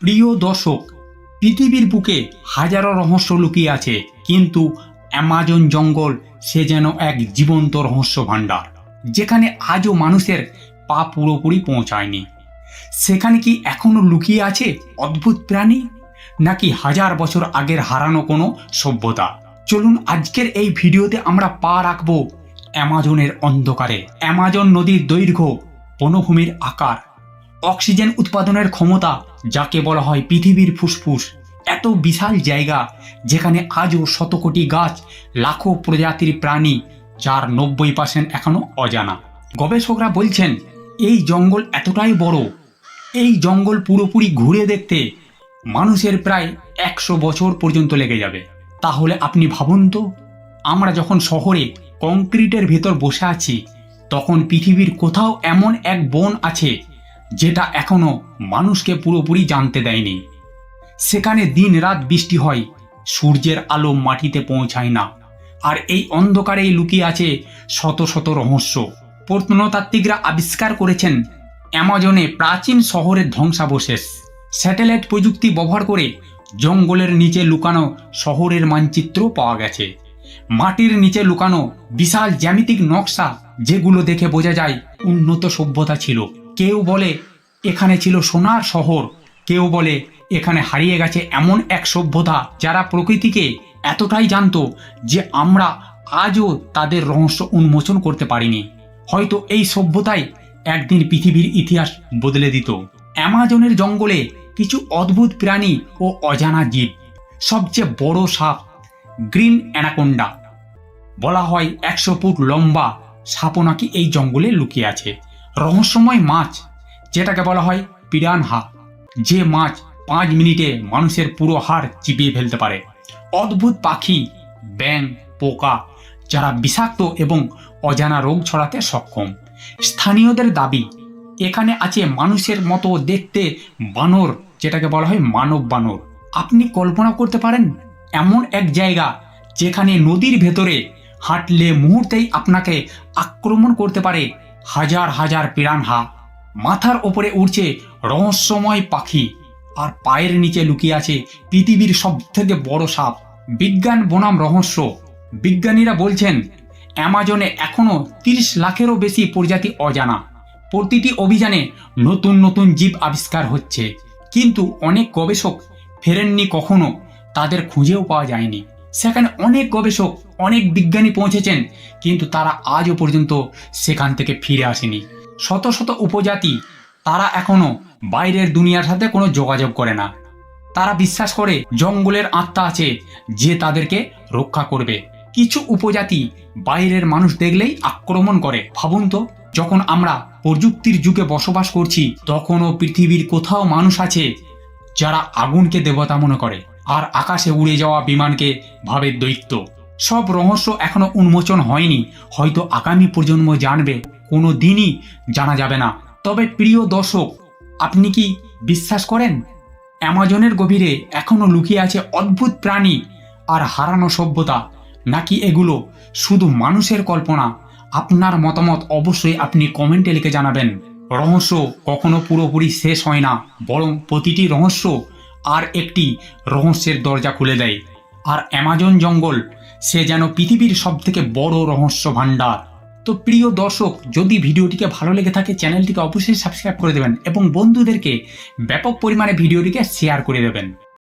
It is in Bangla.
প্রিয় দর্শক, পৃথিবীর বুকে হাজারো রহস্য লুকিয়ে আছে, কিন্তু অ্যামাজন জঙ্গল সে যেন এক জীবন্ত রহস্য ভাণ্ডার, যেখানে আজও মানুষের পা পুরোপুরি পৌঁছায়নি। সেখানে কি এখনও লুকিয়ে আছে অদ্ভুত প্রাণী? নাকি হাজার বছর আগের হারানো কোনো সভ্যতা? চলুন আজকের এই ভিডিওতে আমরা পা রাখব অ্যামাজনের অন্ধকারে। অ্যামাজন নদীর দৈর্ঘ্য, বনভূমির আকার অক্সিজেন উৎপাদনের ক্ষমতা, যাকে বলা হয় পৃথিবীর ফুসফুস, এত বিশাল জায়গা যেখানে আজও শত কোটি গাছ, লাখো প্রজাতির প্রাণী, যার নব্বই পার্সেন্ট এখনও অজানা। গবেষকরা বলছেন, এই জঙ্গল এতটাই বড়, এই জঙ্গল পুরোপুরি ঘুরে দেখতে মানুষের প্রায় একশো বছর পর্যন্ত লেগে যাবে। তাহলে আপনি ভাবুন তো, আমরা যখন শহরে কংক্রিটের ভেতর বসে আছি, তখন পৃথিবীর কোথাও এমন এক বন আছে যেটা এখনও মানুষকে পুরোপুরি জানতে দেয়নি। সেখানে দিন রাত বৃষ্টি হয়, সূর্যের আলো মাটিতে পৌঁছায় না। আর এই অন্ধকারেই লুকিয়ে আছে শত শত রহস্য। প্রত্নতাত্ত্বিকরা আবিষ্কার করেছেন, অ্যামাজনে প্রাচীন শহরের ধ্বংসাবশেষ। স্যাটেলাইট প্রযুক্তি ব্যবহার করে জঙ্গলের নিচে লুকানো শহরের মানচিত্র পাওয়া গেছে। মাটির নিচে লুকানো বিশাল জ্যামিতিক নকশা যেগুলো দেখে বোঝা যায় উন্নত সভ্যতা ছিল। কেউ বলে, এখানে ছিল সোনার শহর। কেউ বলে, এখানে হারিয়ে গেছে এমন এক সভ্যতা যারা প্রকৃতিকে এতটাই জানত যে আমরা আজও তাদের রহস্য উন্মোচন করতে পারিনি। হয়তো এই সভ্যতাই একদিন পৃথিবীর ইতিহাস বদলে দিত। অ্যামাজনের জঙ্গলে কিছু অদ্ভুত প্রাণী ও অজানা জীব। সবচেয়ে বড় সাপ গ্রিন অ্যানাকোন্ডা। বলা হয় একশো ফুট লম্বা সাপও নাকি এই জঙ্গলে লুকিয়ে আছে। রহস্যময় মাছ, যেটাকে বলা হয় পিরানহা যে মাছ পাঁচ মিনিটে মানুষের পুরো হাড় চিপিয়ে ফেলতে পারে। অদ্ভুত পাখি ব্যাং পোকা, যারা বিষাক্ত এবং অজানা রোগ ছড়াতে সক্ষম। স্থানীয়দের দাবি, এখানে আছে মানুষের মতো দেখতে বানর, যেটাকে বলা হয় মানব বানর। আপনি কল্পনা করতে পারেন, এমন এক জায়গা যেখানে নদীর ভেতরে হাঁটলে মুহূর্তেই আপনাকে আক্রমণ করতে পারে হাজার হাজার পিরানহা মাথার ওপরে উড়ছে রহস্যময় পাখি আর পায়ের নিচে লুকিয়ে আছে পৃথিবীর সব থেকে বড় সাপ। বিজ্ঞান বনাম রহস্য। বিজ্ঞানীরা বলছেন, অ্যামাজনে এখনও তিরিশ লাখেরও বেশি প্রজাতি অজানা। প্রতিটি অভিযানে নতুন নতুন জীব আবিষ্কার হচ্ছে। কিন্তু অনেক গবেষক ফেরেননি কখনো, তাদের খুঁজেও পাওয়া যায়নি। সেখানে অনেক গবেষক, অনেক বিজ্ঞানী পৌঁছেছেন, কিন্তু তারা আজও পর্যন্ত সেখান থেকে ফিরে আসেনি। শত শত উপজাতি তারা এখনও বাইরের দুনিয়ার সাথে কোনো যোগাযোগ করে না। তারা বিশ্বাস করে জঙ্গলের আত্মা আছে যে তাদেরকে রক্ষা করবে। কিছু উপজাতি বাইরের মানুষ দেখলেই আক্রমণ করে। ভাবুন তো, যখন আমরা প্রযুক্তির যুগে বসবাস করছি, তখনও পৃথিবীর কোথাও মানুষ আছে যারা আগুনকে দেবতা মনে করে। আর আকাশে উড়ে যাওয়া বিমানকে ভাবে দৈত্য। সব রহস্য এখনও উন্মোচন হয়নি। হয়তো আগামী প্রজন্ম জানবে, কোনো দিনই জানা যাবে না। তবে প্রিয় দর্শক, আপনি কি বিশ্বাস করেন? অ্যামাজনের গভীরে এখনও লুকিয়ে আছে অদ্ভুত প্রাণী আর হারানো সভ্যতা। নাকি এগুলো শুধু মানুষের কল্পনা? আপনার মতামত অবশ্যই আপনি কমেন্টে লিখে জানাবেন। রহস্য কখনো পুরোপুরি শেষ হয় না, বরং প্রতিটি রহস্য আর একটি রহস্যের দরজা খুলে দেয়। আর অ্যামাজন জঙ্গল, সে যেন পৃথিবীর সব থেকে বড় রহস্য ভাণ্ডার। তো প্রিয় দর্শক, যদি ভিডিওটিকে ভালো লেগে থাকে, চ্যানেলটিকে অবশ্যই সাবস্ক্রাইব করে দেবেন এবং বন্ধুদেরকে ব্যাপক পরিমাণে ভিডিওটিকে শেয়ার করে দেবেন।